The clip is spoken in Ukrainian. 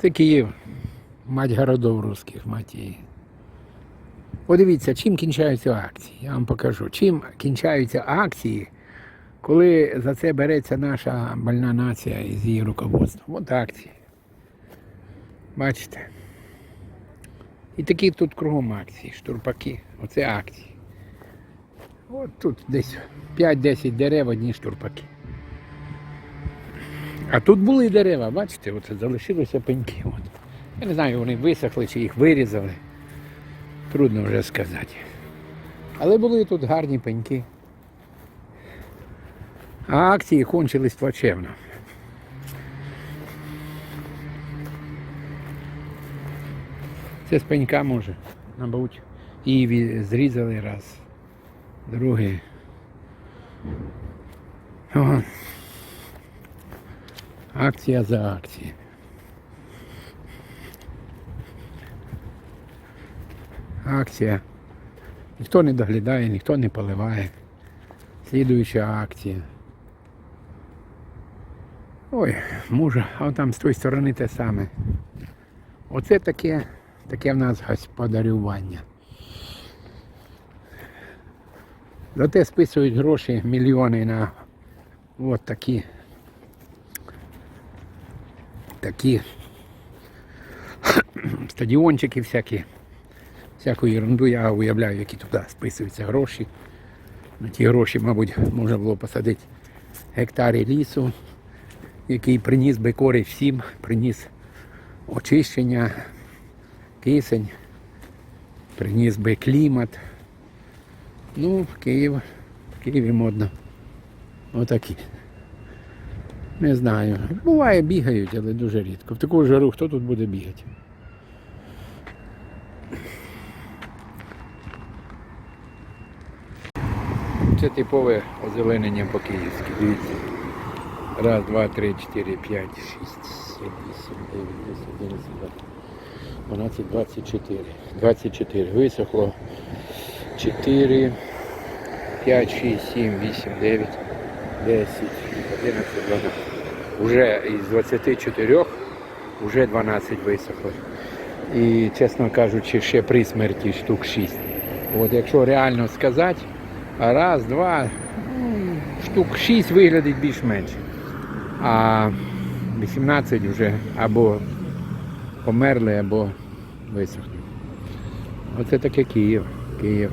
Це Київ, мать городов русських, мать її. Подивіться, чим кінчаються акції. Я вам покажу. Чим кінчаються акції, коли за це береться наша больна нація із її руководством. От акції. Бачите? І такі тут кругом акції, штурпаки. Оце акції. От тут десь 5-10 дерев, одні штурпаки. А тут були дерева, бачите, оце залишилися пеньки. От. Я не знаю, вони висохли чи їх вирізали. Трудно вже сказати. Але були тут гарні пеньки. А акції кончились плачевно. Це з пенька може, мабуть. Її зрізали раз, другий. О. Акція за акцією. Акція. Ніхто не доглядає, ніхто не поливає. Слідуюча акція. Ой, мужа, а там з тої сторони те саме. Оце таке, таке в нас господарювання. Зате списують гроші, мільйони на от такі. Такі стадіончики всякі. Всяку ерунду я уявляю, які туди списуються гроші. На ті гроші, мабуть, можна було посадити гектари лісу, який приніс би користь всім, приніс очищення, кисень, приніс би клімат. Ну, Київ, в Києві модно. Отакі. Не знаю. Буває, бігають, але дуже рідко. В таку жару хто тут буде бігати? Це типове озеленення по-київськи. Дивіться. Раз, два, три, чотири, п'ять, шість, сім, вісім, дев'ять, десять, одинадцять, дванадцять, двадцять чотири. Двадцять чотири. Висохло. Чотири, п'ять, шість, сім, вісім, дев'ять, десять, одинадцять, дванадцять. Уже із 24 вже 12 висохло. І, чесно кажучи, ще при смерті штук 6. От якщо реально сказати, раз, два, ну, штук 6 виглядить більш-менш. А 18 вже або померли, або висохли. Оце таке Київ. Київ.